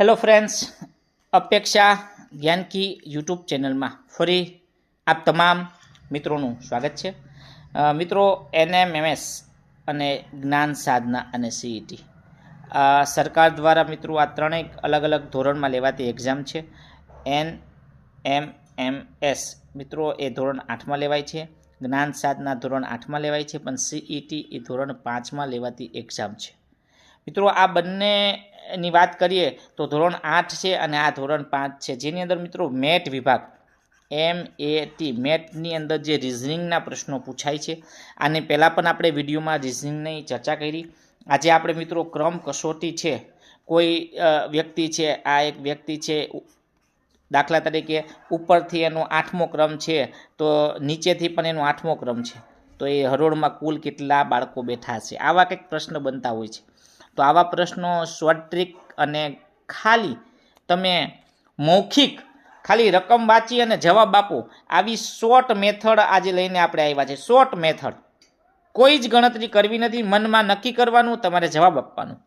Hello friends અપેક્ષા Gyanki YouTube ચેનલમાં ફરી આપ તમામ મિત્રોનું સ્વાગત છે. મિત્રો, એનએમએમએસ અને જ્ઞાન સાધના અને સીઈટી આ સરકાર દ્વારા મિત્રો આ ત્રણેય અલગ અલગ ધોરણમાં લેવાતી એક્ઝામ છે. એન એમ એમ એસ મિત્રો, એ ધોરણ આઠમાં લેવાય છે. જ્ઞાન સાધના ધોરણ આઠમાં લેવાય છે, પણ સીઈટી એ ધોરણ પાંચમાં લેવાતી એક્ઝામ છે. મિત્રો, આ બંનેની વાત કરીએ તો ધોરણ આઠ છે અને આ ધોરણ પાંચ છે. જેની અંદર મિત્રો મેટ વિભાગ, એમ એ ટી, મેટની અંદર જે રિઝનિંગના પ્રશ્નો પૂછાય છે. આને પહેલાં પણ આપણે વિડીયોમાં રિઝનિંગની ચર્ચા કરી. આજે આપણે મિત્રો ક્રમ કસોટી છે. કોઈ વ્યક્તિ છે, આ એક વ્યક્તિ છે દાખલા તરીકે ઉપરથી એનો આઠમો ક્રમ છે, તો નીચેથી પણ એનો આઠમો ક્રમ છે. તો એ હરોળમાં કુલ કેટલા બાળકો બેઠા છે આવા કંઈક પ્રશ્ન બનતા હોય છે. તો આવા પ્રશ્નો શોર્ટ ટ્રીક અને ખાલી તમે મૌખિક ખાલી રકમ વાંચી અને જવાબ આપો. આવી શોર્ટ મેથડ આજે લઈને આપણે આવ્યા છે શોર્ટ મેથડ કોઈ જ ગણતરી કરવી નથી, મનમાં નક્કી કરવાનું, તમારે જવાબ આપવાનું.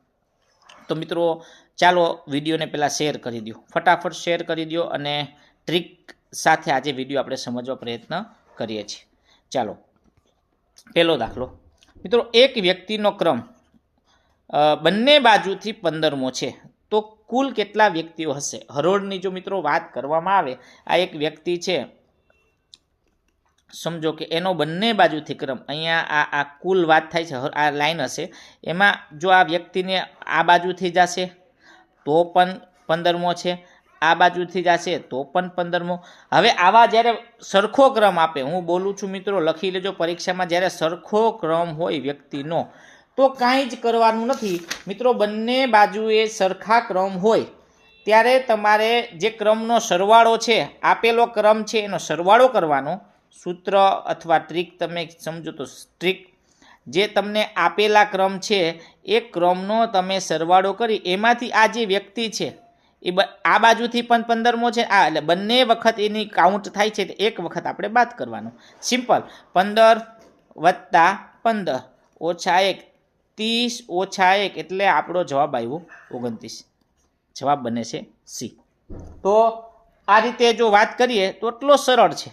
તો મિત્રો, ચાલો વિડીયોને પહેલાં શેર કરી દો. ફટાફટ શેર કરી દો અને ટ્રીક સાથે આજે વીડિયો આપણે સમજવા પ્રયત્ન કરીએ છીએ. ચાલો, પહેલો દાખલો. મિત્રો, એક વ્યક્તિનો ક્રમ બંને બાજુથી પંદરમો છે. તો કુલ કેટલા વ્યક્તિઓ હશે? હરોળની જો મિત્રો વાત કરવામાં આવે, આ એક વ્યક્તિ છે. સમજો કે એનો બંને બાજુથી ક્રમ, અહીંયા આ આ કુલ વાત થાય છે આ લાઈન હશે. એમાં જો આ વ્યક્તિને આ બાજુથી જશે, તો પણ પંદરમો છે. આ બાજુથી જશે, તો પણ પંદરમો. હવે આવા જ્યારે સરખો ક્રમ આપે, હું બોલું છું મિત્રો, લખી લેજો, પરીક્ષામાં જ્યારે સરખો ક્રમ હોય વ્યક્તિનો તો કાંઈ જ કરવાનું નથી. મિત્રો, બંને બાજુએ સરખા ક્રમ હોય. ત્યારે તમારે જે ક્રમનો સરવાળો છે, આપેલો ક્રમ છે, એનો સરવાળો કરવાનો. સૂત્ર અથવા ટ્રીક તમે સમજો તો ટ્રીક જે તમને આપેલા ક્રમ છે, એ ક્રમનો તમે સરવાળો કરી, એમાંથી આ જે વ્યક્તિ છે, એ આ બાજુથી પણ પંદરમો છે, આ એટલે બંને વખત એની કાઉન્ટ થાય છે એક વખત આપણે બાદ કરવાનું. સિમ્પલ પંદર વત્તા પંદર ઓછા એક. ત્રીસ ઓછા એક એટલે આપણો જવાબ આવ્યો ઓગણત્રીસ. જવાબ બને છે સી. તો આ રીતે જો વાત કરીએ તો એટલો સરળ છે.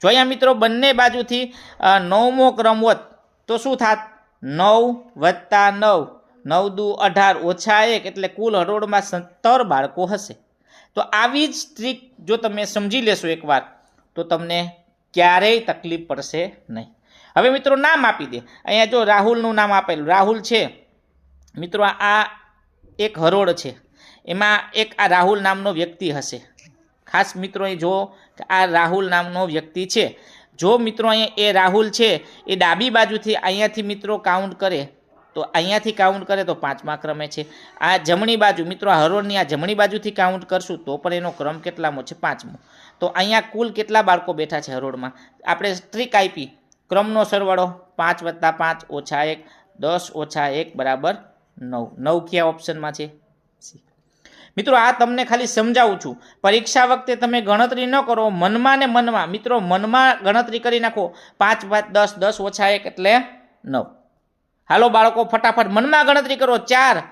જો અહીંયા મિત્રો, બંને બાજુથી નવમો ક્રમ હોત તો શું થાત? નવ વત્તા નવ. નવ દુ અઢાર ઓછા એક એટલે કુલ હરોળમાં સત્તર બાળકો હશે. તો આવી જ ટ્રીક જો તમે સમજી લેશો એકવાર, તો તમને ક્યારેય તકલીફ પડશે નહીં. હવે મિત્રો નામ આપી દે. અહીંયા જો રાહુલનું નામ આપેલું. રાહુલ છે. મિત્રો આ એક હરોળ છે. એમાં એક આ રાહુલ નામનો વ્યક્તિ હશે. ખાસ મિત્રો જો કે આ રાહુલ નામનો વ્યક્તિ છે. જો મિત્રો અહીંયા એ રાહુલ છે, એ ડાબી બાજુથી અહીંયાથી મિત્રો કાઉન્ટ કરે, તો અહીંયાથી કાઉન્ટ કરે તો પાંચમા ક્રમે છે. આ જમણી બાજુ, મિત્રો આ હરોળની આ જમણી બાજુથી કાઉન્ટ કરશું તો પણ એનો ક્રમ કેટલામો છે? પાંચમો. તો અહીંયા કુલ કેટલા બાળકો બેઠા છે હરોળમાં? આપણે સ્ટ્રીક આપી. ક્રમનો સરવાળો પાંચ વત્તા પાંચ ઓછા એક, દસ ઓછા એક બરાબર નવ. નવ કયા ઓપ્શનમાં છે? મિત્રો, આ તમને ખાલી સમજાવું છું. પરીક્ષા વખતે તમે ગણતરી ન કરો, મનમાં ને મનમાં. મિત્રો, મનમાં ગણતરી કરી નાખો. પાંચ પાંચ દસ દસ ઓછા એક એટલે નવ. હાલો બાળકો, ફટાફટ મનમાં ગણતરી કરો. ચાર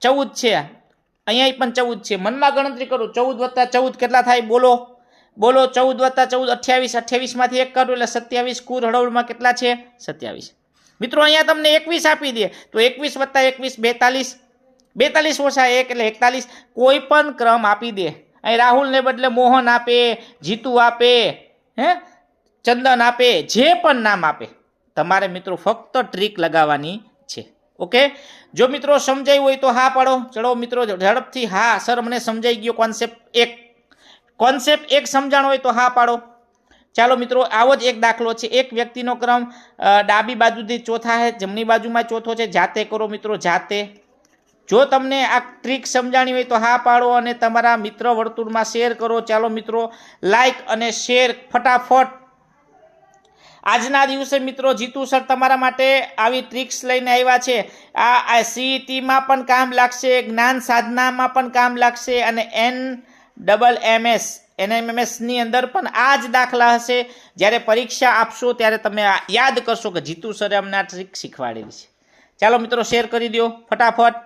ચૌદ છે. અહીંયા પણ ચૌદ છે. મનમાં ગણતરી કરો. ચૌદ વત્તા ચૌદ કેટલા થાય? બોલો. બોલો, ચૌદ વત્તા ચૌદ, અઠ્યાવીસ અઠ્યાવીસમાંથી એક કાઢો, એટલે સત્યાવીસ કુલ હળવળમાં કેટલા છે? સત્યાવીસ. મિત્રો, અહીંયા તમને એકવીસ આપી દે. તો એકવીસ વત્તા એકવીસ, બેતાલીસ. બેતાલીસ ઓછા એક, એટલે એકતાલીસ. કોઈ પણ ક્રમ આપી દે. અહીં રાહુલને બદલે મોહન આપે, જીતુ આપે, હે? ચંદન આપે, જે પણ નામ આપે. તમારે મિત્રો ફક્ત ટ્રીક લગાવવાની છે. ઓકે? જો મિત્રો સમજાયું હોય તો હા પાડો. ચલો મિત્રો, ઝડપથી હા, સર, મને સમજાઈ ગયો કોન્સેપ્ટ એક. કોન્સેપ્ટ એક સમજાણો હોય તો હા પાડો. ચાલો મિત્રો, આવો જ એક દાખલો છે. એક વ્યક્તિનો ક્રમ ડાબી બાજુથી ચોથા છે જમણી બાજુમાં ચોથો છે. જાતે કરો મિત્રો, જાતે. જો તમને આ ટ્રીક સમજાણી હોય તો હા પાડો અને તમારા મિત્ર વર્તુળમાં શેર કરો. ચાલો મિત્રો લાઈક અને શેર ફટાફટ. આજના દિવસે મિત્રો, જીતુ સર તમારા માટે આવી ટ્રિક્સ લઈને આવ્યા છે. આ સીઈટીમાં પણ કામ લાગશે, જ્ઞાન સાધનામાં પણ કામ લાગશે અને એન ડબલ એમએસ એનએમએમએસની અંદર પણ આ જ દાખલા હશે. જ્યારે પરીક્ષા આપશો ત્યારે તમે યાદ કરશો કે જીતુ સરે અમને આ ટ્રીક શીખવાડેલી છે. ચાલો મિત્રો શેર કરી દો ફટાફટ.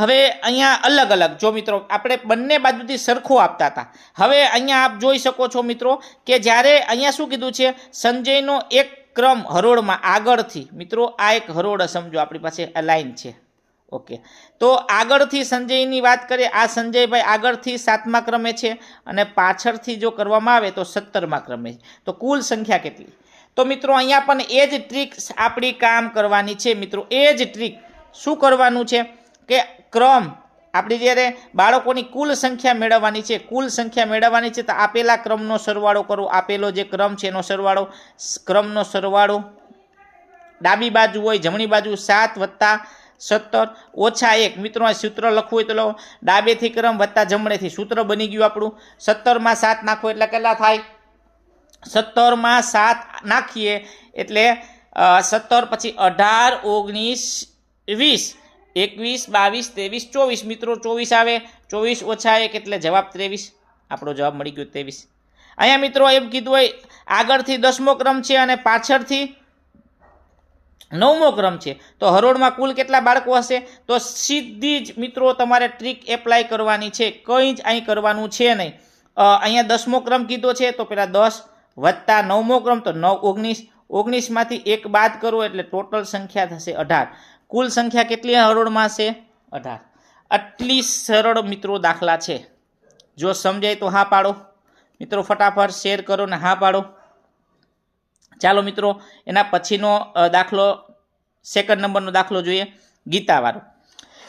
હવે અહીંયા અલગ અલગ, જો મિત્રો આપણે બંને બાજુથી સરખો આપતા હતા. હવે અહીંયા આપ જોઈ શકો છો મિત્રો કે જ્યારે અહીંયા શું કીધું છે? સંજયનો એક ક્રમ હરોળમાં આગળથી. મિત્રો આ એક હરોળ સમજો આપણી પાસે લાઈન છે. ઓકે તો આગળથી સંજયની વાત કરીએ. આ સંજયભાઈ આગળથી સાતમા ક્રમે છે અને પાછળથી જો કરવામાં આવે તો સત્તરમા ક્રમે છે. તો કુલ સંખ્યા કેટલી? તો મિત્રો અહીંયા પણ એ જ ટ્રીક આપણી કામ કરવાની છે. મિત્રો એ જ ટ્રીક શું કરવાનું છે? કે ક્રમ આપણે જ્યારે બાળકોની કુલ સંખ્યા મેળવવાની છે, કુલ સંખ્યા મેળવવાની છે, તો આપેલા ક્રમનો સરવાળો કરો. આપેલો જે ક્રમ છે એનો સરવાળો ક્રમનો સરવાળો ડાબી બાજુ હોય, જમણી બાજુ સાત વત્તા સત્તર, ઓછા એક. મિત્રો, આ સૂત્ર લખવું હોય તો લો ડાબેથી ક્રમ વત્તા જમણેથી. સૂત્ર બની ગયું આપણું. સત્તરમાં સાત નાખો એટલે કેટલા થાય? સત્તરમાં સાત નાખીએ એટલે સત્તર પછી અઢાર, ઓગણીસ, વીસ. એકવીસ, બાવીસ, ત્રેવીસ, ચોવીસ. મિત્રો, ચોવીસ આવે. ચોવીસ ઓછા એક એટલે જવાબ ત્રેવીસ. આપણો જવાબ મળી ગયો ત્રેવીસ. અહીંયા મિત્રો એમ કીધું હોય, આગળથી દસમો ક્રમ છે અને પાછળથી નવમો ક્રમ છે. તો હરોળમાં કુલ કેટલા બાળકો હશે? તો સીધી જ મિત્રો તમારે ટ્રીક એપ્લાય કરવાની છે. કંઈ જ અહીં કરવાનું છે નહીં. અહીંયા દસમો ક્રમ કીધો છે. તો પેલા દસ વત્તા નવમો ક્રમ, તો નવ ઓગણીસ. ઓગણીસમાંથી એક બાદ કરો એટલે ટોટલ સંખ્યા થશે અઢાર. કુલ સંખ્યા કેટલી હરોળમાં હશે? અઢાર. આટલી સરળ મિત્રો દાખલા છે. જો સમજાય તો હા પાડો. મિત્રો ફટાફટ શેર કરો ને હા પાડો. ચાલો મિત્રો, એના પછીનો દાખલો સેકન્ડ નંબરનો દાખલો જોઈએ. ગીતાવાળો.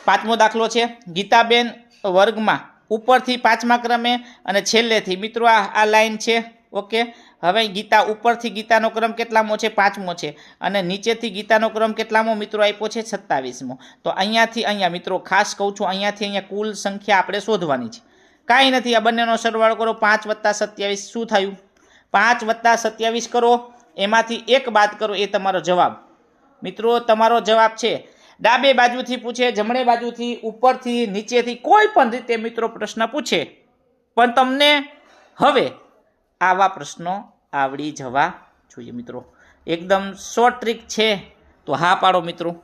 પાંચમો દાખલો છે, ગીતાબેન વર્ગમાં ઉપરથી પાંચમા ક્રમે અને છેલ્લેથી. મિત્રો, આ આ લાઈન છે, ઓકે? હવે ગીતા ઉપરથી ગીતાનો ક્રમ કેટલામો છે? પાંચમો છે. અને નીચેથી ગીતાનો ક્રમ કેટલામો? મિત્રો, આપ્યો છે સત્તાવીસમો તો અહીંયાથી અહીંયા, મિત્રો, ખાસ કહું છું, અહીંયાથી અહીંયા કુલ સંખ્યા આપણે શોધવાની છે. કાંઈ નથી, આ બંનેનો સરવાળો કરો. પાંચ વત્તા સત્યાવીસ. શું થયું? પાંચ વત્તા સત્યાવીસ કરો. એમાંથી એક બાદ કરો એ તમારો જવાબ. મિત્રો, તમારો જવાબ છે, ડાબે બાજુથી પૂછે, જમણે બાજુથી, ઉપરથી, નીચેથી કોઈ પણ રીતે મિત્રો પ્રશ્ન પૂછે. પણ તમને હવે આવા પ્રશ્નો આવડી જવા જોઈએ મિત્રો. એકદમ શોર્ટ ટ્રીક છે, તો હા પાડો મિત્રો.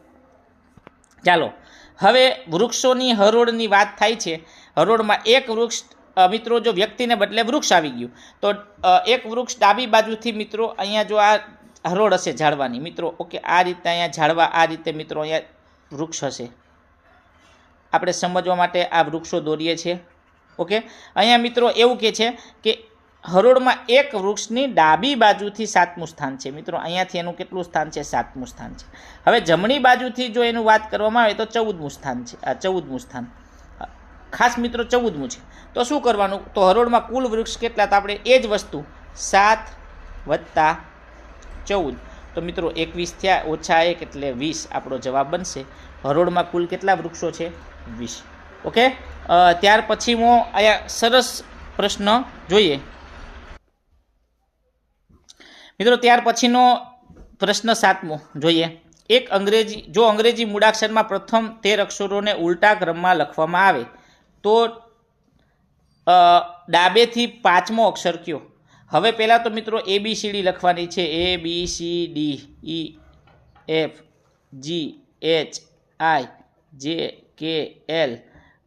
ચાલો, હવે વૃક્ષોની હરોળની વાત થાય છે. હરોળમાં એક વૃક્ષ મિત્રો, જો વ્યક્તિને બદલે વૃક્ષ આવી ગયું, તો એક વૃક્ષ ડાબી બાજુથી મિત્રો, અહીંયા જો આ હરોળ હશે ઝાડવાની, મિત્રો, ઓકે, આ રીતે અહીંયા ઝાડવા, આ રીતે મિત્રો અહીંયા વૃક્ષ હશે. આપણે સમજવા માટે આ વૃક્ષો દોરીએ છીએ, ઓકે? અહીંયા મિત્રો એવું કહે છે કે હરોળમાં એક વૃક્ષની ડાબી બાજુથી સાતમું સ્થાન છે. મિત્રો, અહીંયાથી એનું કેટલું સ્થાન છે? સાતમું સ્થાન છે. હવે જમણી બાજુથી જો એનું વાત કરવામાં આવે તો ચૌદમું સ્થાન છે, આ ચૌદમું સ્થાન. ખાસ મિત્રો ચૌદમું છે. તો શું કરવાનું? તો હરોળમાં કુલ વૃક્ષ કેટલા? તો આપણે એ જ વસ્તુ, સાત વત્તા ચૌદ. તો મિત્રો એકવીસ થયા, ઓછા એક એટલે વીસ આપણો જવાબ બનશે. હરોળમાં કુલ કેટલા વૃક્ષો છે? વીસ. ઓકે? ત્યાર પછી હું અહીંયા સરસ પ્રશ્ન જોઈએ. મિત્રો ત્યાર પછીનો પ્રશ્ન સાતમો જોઈએ. એક અંગ્રેજી, જો અંગ્રેજી મૂળાક્ષરમાં પ્રથમ તેર અક્ષરોને ઉલટા ક્રમમાં લખવામાં આવે તો ડાબેથી પાંચમો અક્ષર કયો? હવે પહેલાં તો મિત્રો એ બી સી ડી લખવાની છે. A B C D E F G H I J K L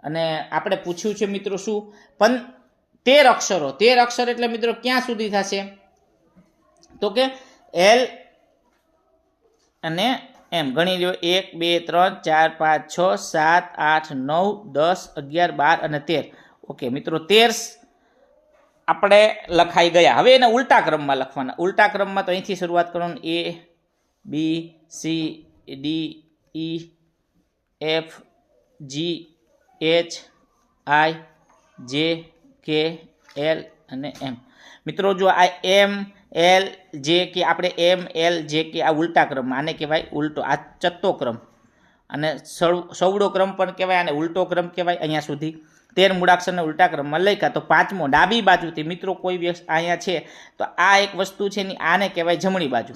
અને આપણે પૂછ્યું છે મિત્રો શું? પણ તેર અક્ષરો. તેર અક્ષર એટલે મિત્રો ક્યાં સુધી થશે? તો કે એલ અને એમ, ગણી લો એક, બે, ત્રણ, ચાર, પાંચ, છ, સાત, આઠ, નવ, દસ, અગિયાર, બાર અને તેર. ઓકે મિત્રો, તેર આપણે લખાઈ ગયા. હવે એને ઉલટા ક્રમમાં લખવાના. ઉલટા ક્રમમાં તો અહીંથી શરૂઆત કરવાનું. A B C D E F G H I J K L અને એમ મિત્રો, જો આ એમ એલ જે કે આપણે એમ, એલ જે કે આ ઉલટા ક્રમ, આને કહેવાય ઉલટો, આ ચત્તો ક્રમ. અને સવ- સવડો ક્રમ પણ કહેવાય અને ઉલટો ક્રમ કહેવાય અહીંયા સુધી. તેર મૂળાક્ષરને ઉલટા ક્રમમાં લખ્યા. તો પાંચમો, ડાબી બાજુથી, મિત્રો, કોઈ વ્યક્તિ અહીંયા છે, તો આ એક વસ્તુ છે ને, આને કહેવાય જમણી બાજુ.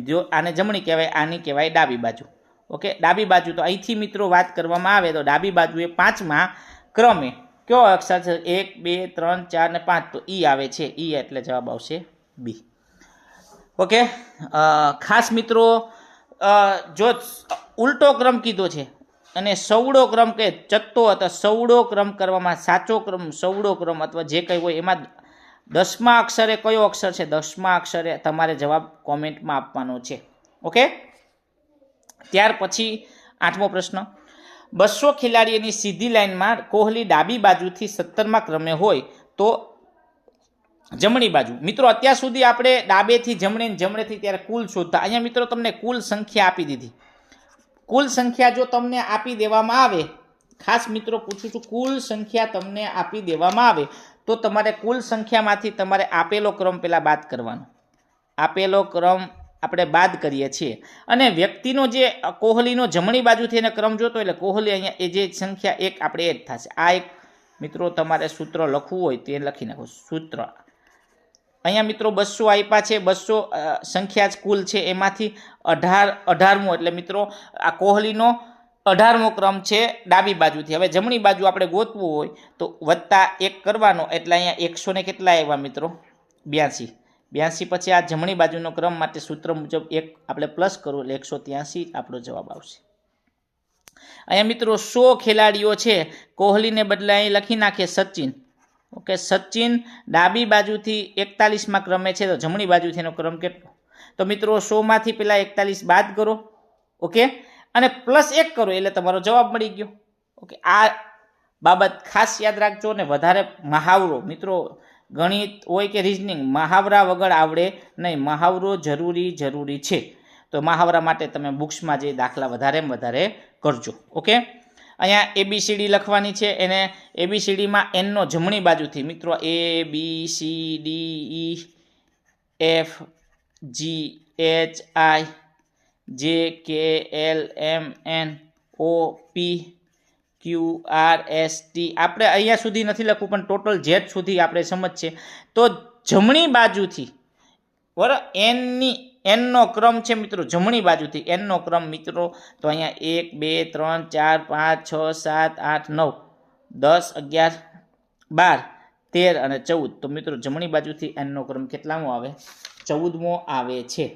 જો આને જમણી કહેવાય, આની કહેવાય ડાબી બાજુ. ઓકે, ડાબી બાજુ તો અહીંથી મિત્રો વાત કરવામાં આવે તો ડાબી બાજુએ પાંચમા ક્રમે કયો અક્ષર છે? એક, બે, ત્રણ, ચાર ને પાંચ. તો ઈ આવે છે. ઈ એટલે જવાબ આવશે બી. ઓકે? ખાસ મિત્રો જો ઉલટો ક્રમ કીધો છે, અને સવડો ક્રમ કે ચત્તો અથવા સવડો ક્રમ કરવામાં સાચો ક્રમ, સવડો ક્રમ અથવા જે કંઈ હોય એમાં દસમા અક્ષરે કયો અક્ષર છે? દસમા અક્ષરે તમારે જવાબ કોમેન્ટમાં આપવાનો છે. ઓકે? ત્યાર પછી આઠમો પ્રશ્ન. બસો ખેલાડીઓની સીધી લાઇનમાં કોહલી ડાબી બાજુથી સત્તરમા ક્રમે હોય તો જમણી બાજુ. મિત્રો, અત્યાર સુધી આપણે ડાબેથી જમણે જમણેથી ત્યારે કુલ શોધતા. અહીંયા મિત્રો તમને કુલ સંખ્યા આપી દીધી. કુલ સંખ્યા જો તમને આપી દેવામાં આવે, ખાસ મિત્રો પૂછું છું, કુલ સંખ્યા તમને આપી દેવામાં આવે, તો તમારે કુલ સંખ્યામાંથી તમારે આપેલો ક્રમ પહેલાં બાદ કરવાનો. આપેલો ક્રમ આપણે બાદ કરીએ છીએ. અને વ્યક્તિનો જે કોહલીનો જમણી બાજુથી એને ક્રમ જોતો એટલે કોહલી અહીંયા એ જે સંખ્યા એક આપણે એ જ થશે. આ એક મિત્રો તમારે સૂત્ર લખવું હોય તે લખી નાખો. સૂત્ર. અહીંયા મિત્રો બસો આપ્યા છે, બસો સંખ્યા જ કુલ છે. એમાંથી અઢાર, અઢારમો, એટલે મિત્રો આ કોહલીનો અઢારમો ક્રમ છે ડાબી બાજુથી. હવે જમણી બાજુ આપણે ગોતવું હોય તો વત્તા એક કરવાનો, એટલે અહીંયા એકસો ને કેટલા આવ્યા મિત્રો? બ્યાસી. બ્યાસી પછી આ જમણી બાજુનો ક્રમ માટે સૂત્ર મુજબ એક આપણે પ્લસ કરવું એટલે એકસો ત્યાંસી આપણો જવાબ આવશે. અહીંયા મિત્રો સો ખેલાડીઓ છે. કોહલીને બદલે અહીં લખી નાખે સચિન. ઓકે, સચિન ડાબી બાજુથી એકતાલીસમાં ક્રમે છે, તો જમણી બાજુથી એનો ક્રમ કેટલો? તો મિત્રો, સોમાંથી પહેલાં એકતાલીસ બાદ કરો, ઓકે? અને પ્લસ એક કરો, એટલે તમારો જવાબ મળી ગયો. ઓકે, આ બાબત ખાસ યાદ રાખજો ને વધારે મહાવરો. મિત્રો, ગણિત હોય કે રિઝનિંગ મહાવરા વગર આવડે નહીં. મહાવરો જરૂરી જરૂરી છે. તો મહાવરા માટે તમે બુક્સમાં જે દાખલા વધારે વધારે કરજો, ઓકે? અહીંયા એબીસીડી લખવાની છે. એને એબીસીડીમાં એનનો જમણી બાજુથી, મિત્રો A B C D E F G H I J K L M N O P Q R S T આપણે અહીંયા સુધી નથી લખવું, પણ ટોટલ જેટ સુધી આપણે સમજશે તો જમણી બાજુથી, બરાબર એનની એનનો ક્રમ છે મિત્રો, જમણી બાજુથી એનનો ક્રમ મિત્રો, તો અહીંયા એક, બે, ત્રણ, ચાર, પાંચ, છ, સાત, આઠ, નવ, દસ, અગિયાર, બાર, તેર અને ચૌદ. તો મિત્રો, જમણી બાજુથી એનનો ક્રમ કેટલામો આવે? ચૌદમો આવે છે.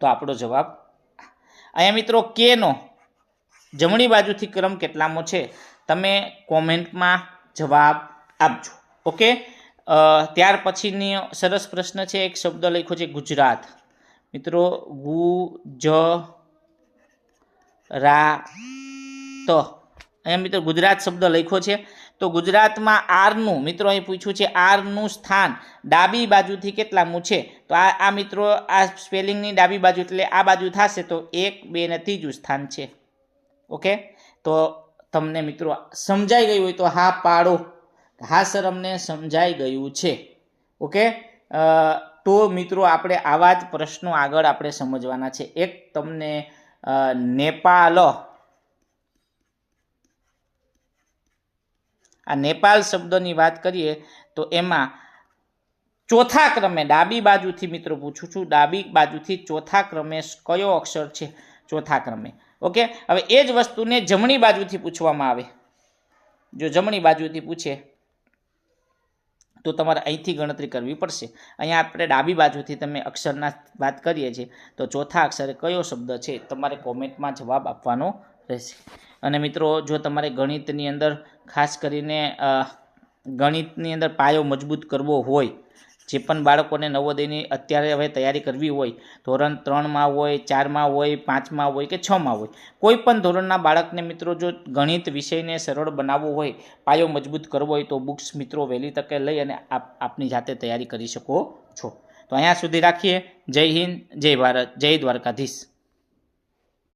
તો આપણો જવાબ અહીંયા મિત્રો કેનો જમણી બાજુથી ક્રમ કેટલામો છે? તમે કોમેન્ટમાં જવાબ આપજો. ઓકે? ત્યાર પછીની સરસ પ્રશ્ન છે, એક શબ્દ લખ્યો છે ગુજરાત. મિત્રો, ગુ, જ, રા, ત. અહીંયા મિત્રો ગુજરાત શબ્દ લખ્યો છે. તો ગુજરાતમાં આરનું, મિત્રો અહીં પૂછ્યું છે, આરનું સ્થાન ડાબી બાજુથી કેટલામું છે? તો આ આ મિત્રો, આ સ્પેલિંગની ડાબી બાજુ એટલે આ બાજુ થશે તો એક, બે ને ત્રીજું સ્થાન છે. ઓકે? તો તમને મિત્રો સમજાઈ ગયું હોય તો હા પાડો. હા સર અમને સમજાઈ ગયું છે. ઓકે? તો મિત્રો આપણે આવા જ પ્રશ્નો આગળ આપણે સમજવાના છે. એક તમને નેપાલ આ નેપાલ શબ્દની વાત કરીએ તો એમાં ચોથા ક્રમે ડાબી બાજુથી મિત્રો પૂછું છું, ડાબી બાજુથી ચોથા ક્રમે કયો અક્ષર છે? ચોથા ક્રમે. ઓકે? હવે એ જ વસ્તુને જમણી બાજુથી પૂછવામાં આવે. જો જમણી બાજુથી પૂછે તો તમારે અહીંથી ગણતરી કરવી પડશે. અહીંયા આપણે ડાબી બાજુથી તમે અક્ષરના વાત કરીએ છીએ, તો ચોથા અક્ષરે કયો શબ્દ છે તમારે કોમેન્ટમાં જવાબ આપવાનો રહેશે. અને મિત્રો, જો તમારે ગણિતની અંદર ખાસ કરીને ગણિતની અંદર પાયો મજબૂત કરવો હોય જે પણ બાળકોને નવોદયની અત્યારે હવે તૈયારી કરવી હોય, ધોરણ ત્રણમાં હોય, ચારમાં હોય, પાંચમાં હોય કે છમાં હોય, કોઈ પણ ધોરણના બાળકને મિત્રો જો ગણિત વિષયને સરળ બનાવવો હોય, પાયો મજબૂત કરવો હોય, તો બુક્સ મિત્રો વહેલી તકે લઈ અને આપ, આપની જાતે તૈયારી કરી શકો છો. તો અહીંયા સુધી રાખીએ. જય હિન્દ, જય ભારત, જય દ્વારકાધીશ.